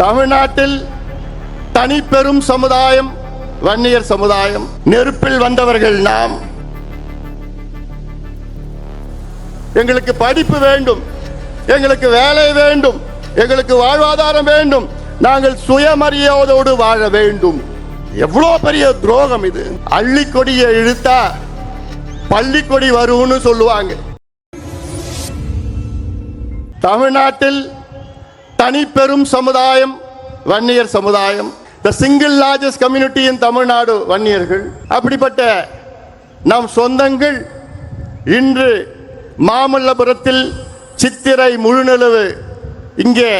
தமிழ்நாட்டில் தனிப்பெரும் சமுதாயம் வன்னியர் சமுதாயம் நெருப்பில் வந்தவர்கள் நாம். எங்களுக்கு படிப்பு வேண்டும் எங்களுக்கு வேலை வேண்டும் எங்களுக்கு வாழ்வாதாரம் வேண்டும் நாங்கள் சுயமரியாதையோடு வாழ வேண்டும். எவ்வளோ பெரிய துரோகம் இது. அள்ளிக்கொடியை இழுத்தா பள்ளிக்கொடி வரும்னு சொல்லுவாங்க. தமிழ்நாட்டில் தனிப்பெரும் சமுதாயம் வன்னியர் சமுதாயம் the single largest community in Tamil Nadu வன்னியர்கள். அப்படிப்பட்ட நம் சொந்தங்கள் இன்று மாமல்லபுரத்தில் சித்திரை முழுநிலவு இங்கே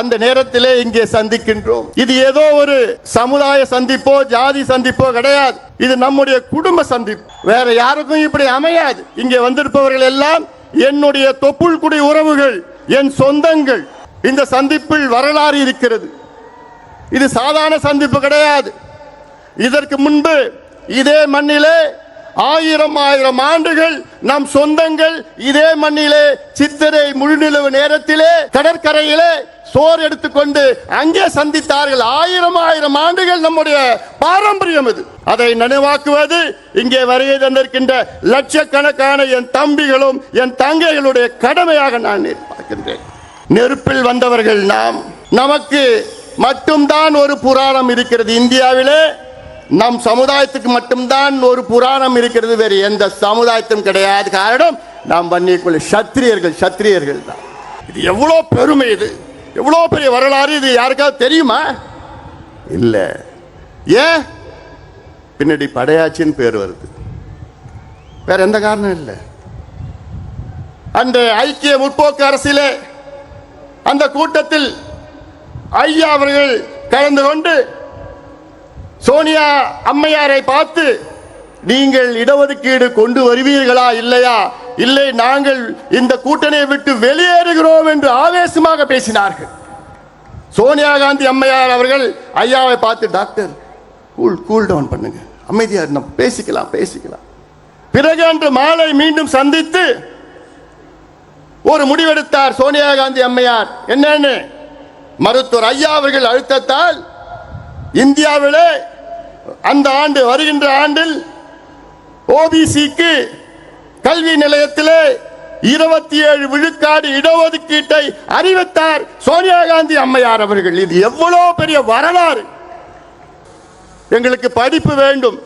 அந்த நேரத்திலே இங்கே சந்திக்கின்றோம். இது ஏதோ ஒரு சமுதாய சந்திப்போ ஜாதி சந்திப்போ கிடையாது. இது நம்முடைய குடும்ப சந்திப்பு. வேற யாருக்கும் இப்படி அமையாது. இங்கே வந்திருப்பவர்கள் எல்லாம் என்னுடைய தொப்புள் குடி உறவுகள் என் சொந்தங்கள். இந்த சந்திப்பில் வரலாறு இருக்கிறது. இது சாதாரண சந்திப்பு கிடையாது. இதற்கு முன்பு இதே மண்ணிலே ஆயிரம் ஆயிரம் ஆண்டுகள் நம் சொந்தங்கள் இதே மண்ணிலே சித்திரை முழுநிலவு நேரத்திலே கடற்கரையிலே சோர் எடுத்துக்கொண்டு அங்கே சந்தித்தார்கள். ஆயிரம் ஆயிரம் ஆண்டுகள் நம்முடைய பாரம்பரியம் இது. அதை நினைவாக்குவது இங்கே வருகை தந்திருக்கின்ற லட்சக்கணக்கான என் தம்பிகளும் என் தங்கைகளுடைய கடமையாக நான் பார்க்கின்றேன் நெருப்பில் வந்தவர்கள் நாம். நமக்கு மட்டும்தான் ஒரு புராணம் இருக்கிறது. இந்தியாவிலே நம் சமுதாயத்துக்கு மட்டும்தான் ஒரு புராணம் இருக்கிறது. வேறு எந்த சமுதாயத்தும் கிடையாது. காரணம் நாம் வன்னியக்குள்ள சத்திரியர்கள் சத்திரியர்கள் தான். இது எவ்வளோ பெருமை இது. எவ்வளோ பெரிய வரலாறு இது. யாருக்காவது தெரியுமா? இல்லை. ஏன் பின்னாடி படையாச்சின்னு பேர் வருது. வேற எந்த காரணம் இல்லை. அந்த ஐக்கிய முற்போக்கு அரசிலே அந்த கூட்டத்தில் ஐயா அவர்கள் கலந்து கொண்டு சோனியா அம்மையாரை பார்த்து நீங்கள் இடஒதுக்கீடு கொண்டு வருவீர்களா இல்லையா? இல்லை நாங்கள் இந்த கூட்டணியை விட்டு வெளியேறுகிறோம் என்று ஆவேசமாக பேசினார்கள். சோனியா காந்தி அம்மையார் அவர்கள் ஐயாவை பார்த்து டாக்டர் கூல் கூல் டவுன் பண்ணுங்க. அமைதியார் நம்ம பேசிக்கலாம் பேசிக்கலாம். பிறகு அன்று மாலை மீண்டும் சந்தித்து ஒரு முடிவெடுத்தார் சோனியா காந்தி அம்மையார். என்னன்னு? மருத்துவர் ஐயா அவர்கள் அழுத்தத்தால் இந்தியாவிலே அந்த ஆண்டு வருகின்ற ஆண்டில் ஓபிசிக்கு கல்வி நிலையத்திலே இருபத்தி ஏழு விழுக்காடு இடஒதுக்கீட்டை அறிவித்தார் சோனியா காந்தி அம்மையார் அவர்கள். இது எவ்வளோ பெரிய வரலாறு. எங்களுக்கு படிப்பு வேண்டும்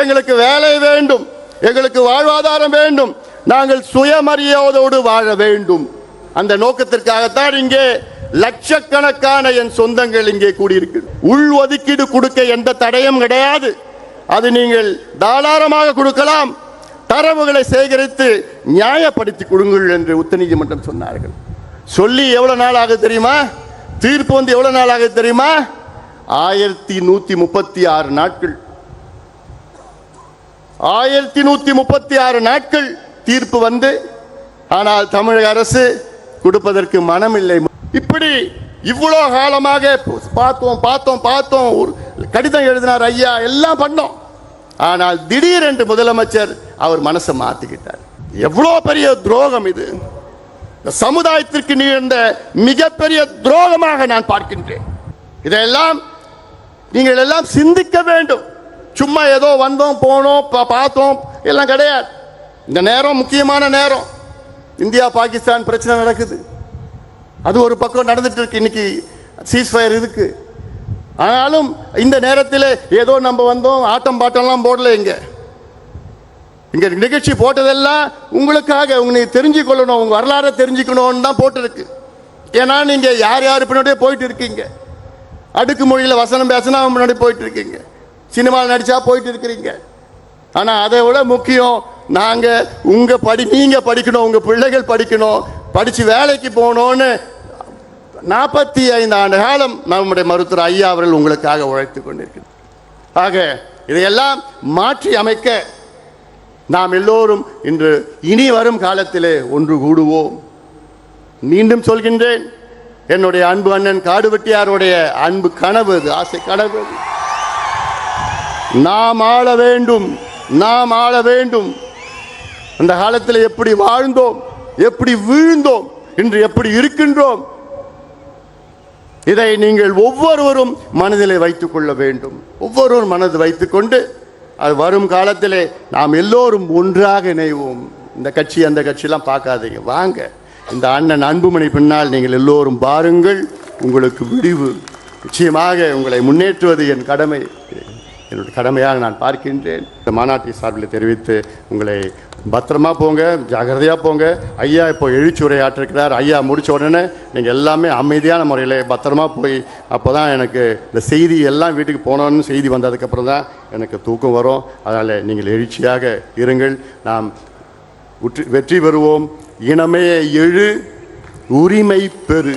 எங்களுக்கு வேலை வேண்டும் எங்களுக்கு வாழ்வாதாரம் வேண்டும் நாங்கள் சுயமரியாதையோடு வாழ வேண்டும். அந்த நோக்கத்திற்காகத்தான் இங்கே லட்சக்கணக்கான என் சொந்தங்கள் இங்கே கூடியிருக்கு உள் ஒதுக்கீடு கொடுக்க எந்த தடையும் கிடையாது. அது நீங்கள் தாராளமாக கொடுக்கலாம். தரவுகளை சேகரித்து நியாயப்படுத்தி கொடுங்கள் என்று உச்சநீதிமன்றம் சொன்னார்கள். சொல்லி எவ்வளவு நாள் ஆகுது தெரியுமா? தீர்ப்பு வந்து எவ்வளவு நாள் ஆகுது தெரியுமா? ஆயிரத்தி நூத்தி முப்பத்தி ஆறு நாட்கள். ஆயிரத்தி நூத்தி முப்பத்தி ஆறு நாட்கள். தீர்ப்பு வந்து ஆனால் தமிழக அரசு கொடுப்பதற்கு மனமில்லை. இப்படி இவ்வளோ காலமாக பார்த்தோம் பார்த்தோம் பார்த்தோம். கடிதம் எழுதினார் ஐயா எல்லாம் பண்ணோம். ஆனால் திடீரென்று முதலமைச்சர் அவர் மனசை மாற்றிக்கிட்டார் எவ்வளோ பெரிய துரோகம் இது. இந்த சமுதாயத்திற்கு நிகழ்ந்த மிகப்பெரிய துரோகமாக நான் பார்க்கின்றேன். இதையெல்லாம் நீங்கள் எல்லாம் சிந்திக்க வேண்டும். சும்மா ஏதோ வந்தோம் போனோம் பார்த்தோம் எல்லாம் கிடையாது. இந்த நேரம் முக்கியமான நேரம். இந்தியா பாகிஸ்தான் பிரச்சனை நடக்குது. அது ஒரு பக்கம் நடந்துட்டு இருக்கு இன்னைக்கு சீஸ்ஃபயர் இருக்கு. ஆனாலும் இந்த நேரத்தில் ஏதோ நம்ம வந்தோம். ஆட்டம் பாட்டம்லாம் போடல இங்க. இங்க நிகழ்ச்சி போட்டதெல்லாம் உங்களுக்காக. உங்க தெரிஞ்சுக்கொள்ளணும். தெரிஞ்சு உங்க வரலாறை தெரிஞ்சுக்கணும்னு தான் போட்டிருக்கு. ஏன்னா நீங்க யார் யார் பின்னாடியே போயிட்டு இருக்கீங்க. அடுக்கு மொழியில் வசனம் பேசினா முன்னாடி போயிட்டு இருக்கீங்க. சினிமாவில் நடிச்சா போயிட்டு இருக்கிறீங்க. ஆனால் அதை விட முக்கியம் நாங்கள் உங்கள் படி நீங்கள் படிக்கணும் உங்கள் பிள்ளைகள் படிக்கணும் படித்து வேலைக்கு போகணும்னு நாற்பத்தி ஐந்து ஆண்டு காலம் நம்முடைய மருத்துவர் ஐயா அவர்கள் உங்களுக்காக உழைத்து கொண்டிருக்கிறது ஆக இதையெல்லாம் மாற்றி அமைக்க நாம் எல்லோரும் இன்று இனி வரும் காலத்திலே ஒன்று கூடுவோம். மீண்டும் சொல்கின்றேன் என்னுடைய அன்பு அண்ணன் காடுவெட்டியாருடைய அன்பு கனவு அது ஆசை கனவு. நாம் ஆள வேண்டும் நாம் ஆள வேண்டும். அந்த காலத்தில் எப்படி வாழ்ந்தோம் எப்படி வீழ்ந்தோம் இன்று எப்படி இருக்கின்றோம் இதை நீங்கள் ஒவ்வொருவரும் மனதிலே வைத்துக் கொள்ள வேண்டும். ஒவ்வொருவரும் மனது வைத்துக்கொண்டு அது வரும் காலத்திலே நாம் எல்லோரும் ஒன்றாக இணைவோம். இந்த கட்சி அந்த கட்சியெல்லாம் பார்க்காதீங்க. வாங்க. இந்த அண்ணன் அன்புமணி பின்னால் நீங்கள் எல்லோரும் பாருங்கள். உங்களுக்கு விடிவு நிச்சயமாக உங்களை முன்னேற்றுவது என் கடமை. என்னுடைய கடமையாக நான் பார்க்கின்றேன். இந்த மாநாட்டை சார்பில் தெரிவித்து உங்களை பத்திரமா போங்க ஜாகிரதையாக போங்க. ஐயா இப்போ எழுச்சி உரையாற்றிருக்கிறார் ஐயா முடித்த உடனே நீங்கள் எல்லாமே அமைதியான முறையில் பத்திரமா போய் அப்போ தான் எனக்கு இந்த செய்தி எல்லாம் வீட்டுக்கு போனோன்னு செய்தி வந்ததுக்கப்புறம் தான் எனக்கு தூக்கம் வரும். அதனால் நீங்கள் எழுச்சியாக இருங்கள். நாம் வெற்றி பெறுவோம். இனமே எழு உரிமை பெறு.